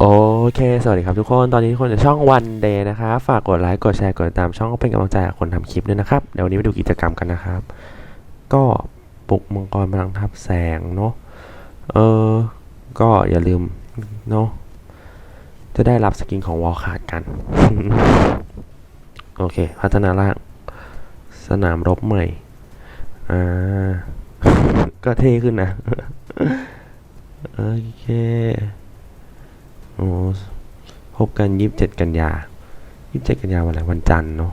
โอเค สวัสดีครับทุกคน ตอนนี้ทุกคนจะช่องวันเดย์นะครับ ฝากกดไลค์ กดแชร์ กดติดตามช่องเป็นกำลังใจคนทำคลิปด้วยนะครับ เดี๋ยววันนี้ไปดูกิจกรรมกันนะครับ ก็ปลุกมังกรพลังทับแสงเนาะ เออ ก็อย่าลืมเนาะ จะได้รับสกินของวอลขาดกัน โอเค พัฒนาร่าง สนามรบใหม่ อ่า ก็เท่ขึ้นนะ โอเค โอ้พบกันยี่สิบเจ็ดกันยายี่สิบเจ็ดกันยาวันอะไรวันจันทร์เนาะ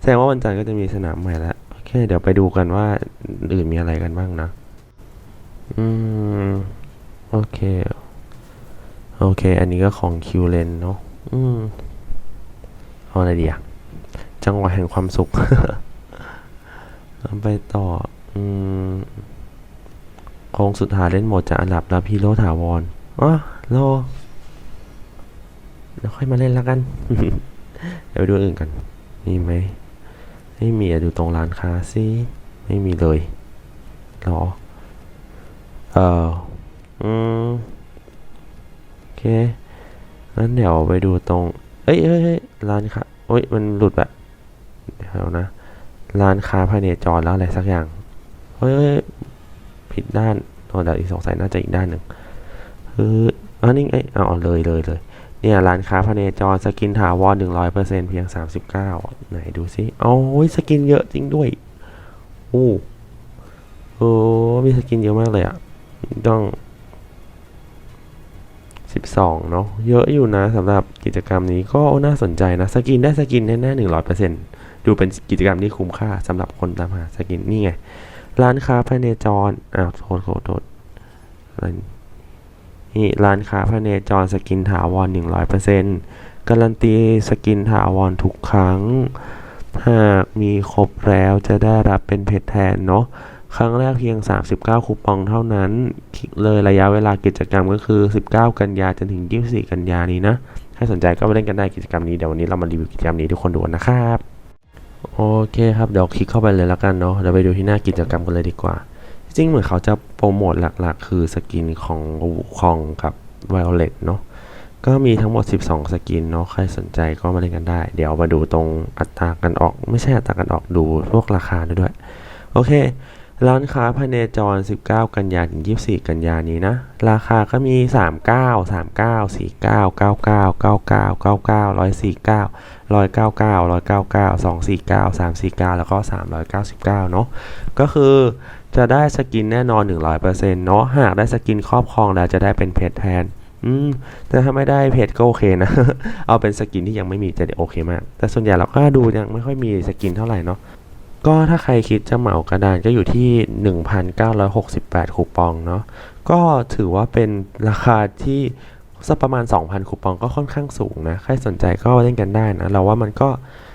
แสดงว่าวันจันทร์ก็จะมีสนามใหม่แล้วโอเค เดี๋ยวไปดูกันว่าอื่นมีอะไรกันบ้างนะ อืม โอเค โอเค อันนี้ก็ของคิวเลนเนาะอืมเอาอะไรดีอะจังหวะแห่งความสุขไปต่อ อืมโค้งสุดท้ายเล่นหมดจากอันดับรับฮีโรถาวรอ๋อโล เดี๋ยวค่อยมาเล่นแล้วกันเดี๋ยวไปดูอื่นกันมีไหมไม่มีอะดูตรงร้านค้าสิไม่มีเลยหรอเอออืมโอเคงั้นเดี๋ยวไปดูตรง เอ้ยเอ้ยร้านค้าโอ้ยมันหลุดแบบเดี๋ยวนะร้านค้าภายในจอแล้วอะไรสักอย่างเฮ้ยเผิดด้านโอ้แต่อีกสงสัยน่าจะอีกด้านหนึ่งเฮ้ยอันนี้ไอ้ยอาเอาเลยเลยเลย เนี่ยร้านค้าพเนจรสกินถาวรหนึ่งร้อยเปอร์เซ็นเพียงสามสิบเก้าไหนดูสิโอ้ยสกินเยอะจริงด้วยโอ้โอ้มีสกินเยอะมากเลยอะต้องสิบสองเนาะเยอะอยู่นะสำหรับกิจกรรมนี้ก็น่าสนใจนะ สกินได้สกินแน่ๆหนึ่งร้อยเปอร์เซ็นดูเป็นกิจกรรมที่คุ้มค่าสำหรับคนตามหาสกินนี่ไง ร้านค้าพเนจรอ้าวโทษโทษโทษอะไร นี่ร้านค้าพเนจรสกินถาวรหนึ่งร้อยเปอร์เซ็นต์การันตีสกินถาวรทุกครั้ง หากมีครบแล้วจะได้รับเป็นเพชรแทนเนาะครั้งแรกเพียง 39 คูปองเท่านั้น เลยระยะเวลากิจกรรมก็คือ 19 กันยาจนถึง 24 กันยานี้นะ ถ้าสนใจก็มาเล่นกันได้กิจกรรมนี้ เดี๋ยววันนี้เรามารีวิวกิจกรรมนี้ทุกคนดูกันนะครับ โอเคครับ เดี๋ยวคลิกเข้าไปเลยแล้วกันเนาะ เดี๋ยวไปดูที่หน้ากิจกรรมกันเลยดีกว่า จริงเหมือนเขาจะโปรโมทหลักๆ คือสกินของวูคองกับไวโอเลตเนาะก็มีทั้งหมด 12 สกินเนาะใครสนใจก็มาเล่นกันได้ เดี๋ยวมาดูตรงอัตรากันออก ไม่ใช่อัตรากันออกดูพวกราคาด้วย โอเค ร้านค้าพเนจร 19 กันยาถึง 24 กันยานี้นะ ราคาก็มี 39 39 49 99 99 99 149 199 199 249 349 แล้วก็ 399 เนาะก็คือ จะได้สกินแน่นอน 100%เนาะหากได้สกินครอบครองแล้วจะได้เป็นเพชรแทนอืมแต่ถ้าไม่ได้เพชรก็โอเคนะ เอาเป็นสกินที่ยังไม่มีจะโอเคมาก แต่ส่วนใหญ่เราก็ดูยังไม่ค่อยมีสกินเท่าไหร่เนาะ ก็ถ้าใครคิดจะเหมากระดานก็อยู่ที่ 1,968 คูปองเนาะ ก็ถือว่าเป็นราคาที่สักประมาณ 2,000 คูปองก็ค่อนข้างสูงนะ ใครสนใจก็เล่นกันได้นะ เราว่ามันก็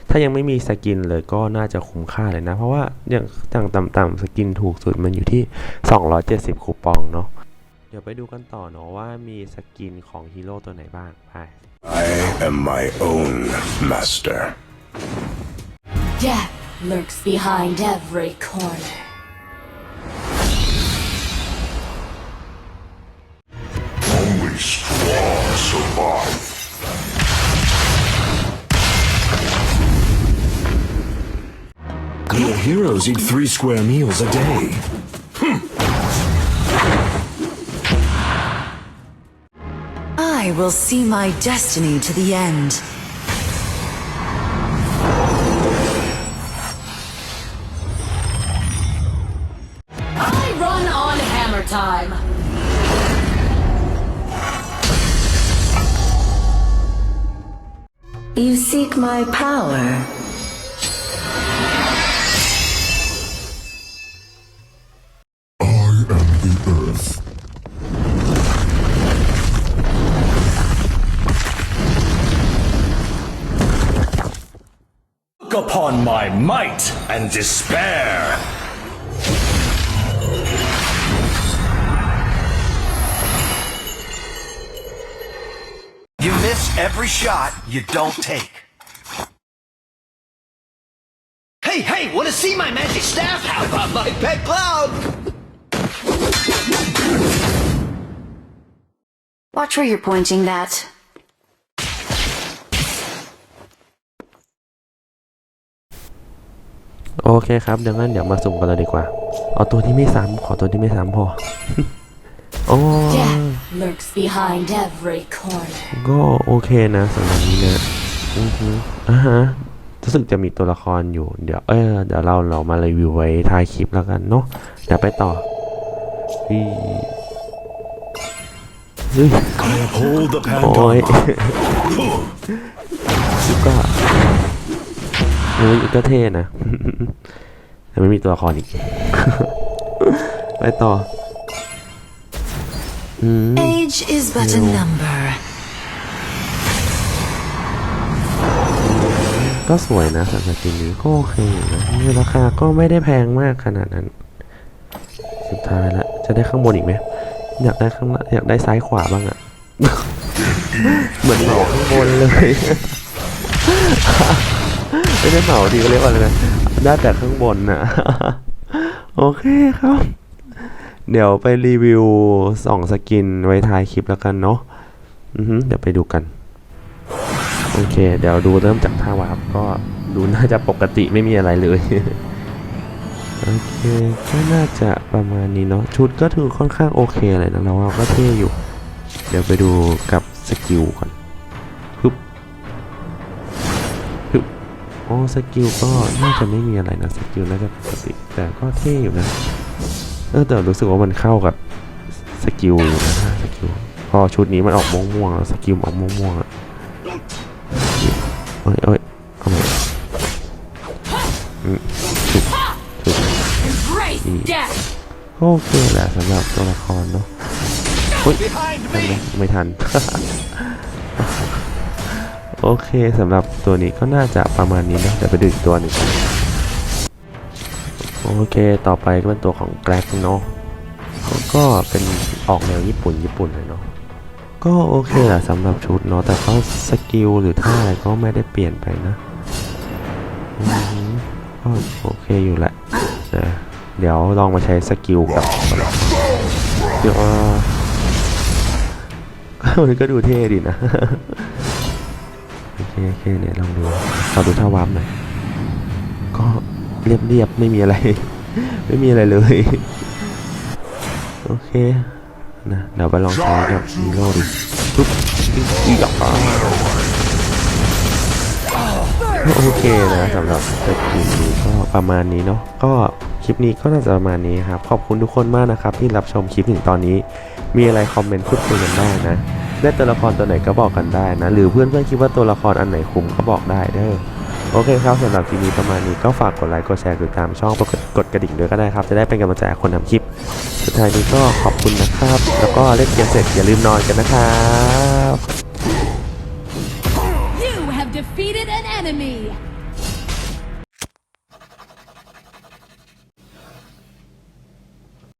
ถ้ายังไม่มีสกินเลยก็น่าจะคุ้มค่าเลยนะ เพราะว่าอย่างต่างต่ำๆสกินถูกสุดมันอยู่ที่ 270 คูปองเนาะเดี๋ยวไปดูกันต่อเนาะว่ามีสกินของฮีโร่ตัวไหนบ้างไป I am my own master. Death lurks behind every corner. Only strong survive. Little heroes eat three square meals a day. I will see my destiny to the end. I run on hammer time. You seek my power. The earth. Look upon my might and despair. You miss every shot you don't take. Hey, hey, wanna see my magic staff? How about my pet cloud? Watch where you're pointing that. โอเคครับ เดี๋ยวงั้นเดี๋ยวมาสุ่มกันเลยดีกว่า เอาตัวที่ไม่ซ้ำขอตัวที่ไม่ซ้ำพอ โอ้ Death lurks behind every corner. ก็โอเคนะสำหรับนี้นะอือฮึอ่าฮะรู้สึกจะมีตัวละครอยู่ เดี๋ยวเออเดี๋ยวเราเรามารีวิวไว้ท้ายคลิปแล้วกันเนาะเดี๋ยวไปต่อเฮ้ย เฮ้ย Hold the โอ้ยก็เฮ้ยก็เท่นะแต่ไม่มีตัวละครอีก ไปต่ออืม Age is but a number. ก็สวยนะสำหรับสกินนี้ก็โอเคนะราคาก็ไม่ได้แพงมากขนาดนั้น สุดท้ายละจะได้ข้างบนอีกไหม อยากได้ข้างล่างอยากได้ซ้ายขวาบ้างอะเหมือนเหมาข้างบนเลยไม่ได้เหมาดีก็เรียกว่าอะไรนะได้แต่ข้างบนน่ะโอเคครับ เดี๋ยวไปรีวิวสองสกินไว้ท้ายคลิปแล้วกันเนาะเดี๋ยวไปดูกันโอเค เดี๋ยวดูเริ่มจากท่าวาร์ปก็ดูน่าจะปกติไม่มีอะไรเลย โอเคก็น่าจะประมาณนี้เนาะชุดก็ถือค่อนข้างโอเคเลยนะเราว่าก็เท่อยู่ เดี๋ยวไปดูกับสกิลก่อนฮึบฮึบโอ้สกิลก็น่าจะไม่มีอะไรนะสกิลน่าจะปกติแต่ก็เท่อยู่นะเออแต่รู้สึกว่ามันเข้ากับสกิลอยู่นะสกิลพอชุดนี้มันออกม่วงๆแล้วสกิลออกม่วงๆอะเอ้ยเอ้ยเอาใหมอืม Embrace death. โอเคแหละสำหรับตัวละครเนาะเฮ้ยทันไหมไม่ทัน โอเคสำหรับตัวนี้ก็น่าจะประมาณนี้นะเดี๋ยวไปดูอีกตัวหนึ่งโอเค ต่อไปก็เป็นตัวของแกร็กเนาะเขาก็เป็นออกแนวญี่ปุ่นญี่ปุ่นเลยเนาะ ก็โอเคแหละสำหรับชุดเนาะ แต่เขาสกิลหรือท่าอะไรก็ไม่ได้เปลี่ยนไปนะอืมก็โอเคอยู่แหละนะ เดี๋ยวลองมาใช้สกิลกับเดี๋ยวมันก็ดูเท่ดีนะ โอเคโอเคเนี่ยลองดูขอดูท่าวาร์ปหน่อย ก็เรียบๆไม่มีอะไร ไม่มีอะไรเลย โอเค นะเดี๋ยวไปลองใช้กับฮีโร่ดูปุ๊บอีกอะโอเคนะสำหรับสกิลนี้ก็ประมาณนี้เนาะก็ ลิปนี้ก็น่าจะประมาณนี้ครับ ขอบคุณทุกคนมากนะครับที่รับชมคลิปถึงตอนนี้ มีอะไรคอมเมนต์พูดคุยกันได้นะ ได้ตัวละครตัวไหนก็บอกกันได้นะ หรือเพื่อนๆคิดว่าตัวละครอันไหนคุ้มก็บอกได้เด้อ โอเคครับสำหรับคลิปนี้ประมาณนี้ก็ฝากกดไลค์ กดแชร์ กดติดตามช่องกดกดกระดิ่งด้วยก็ได้ครับ จะได้เป็นกำลังใจคนทำคลิป สุดท้ายนี้ก็ขอบคุณนะครับ แล้วก็เล่นเกมเสร็จอย่าลืมนอนกันนะครับ You have defeated an enemy.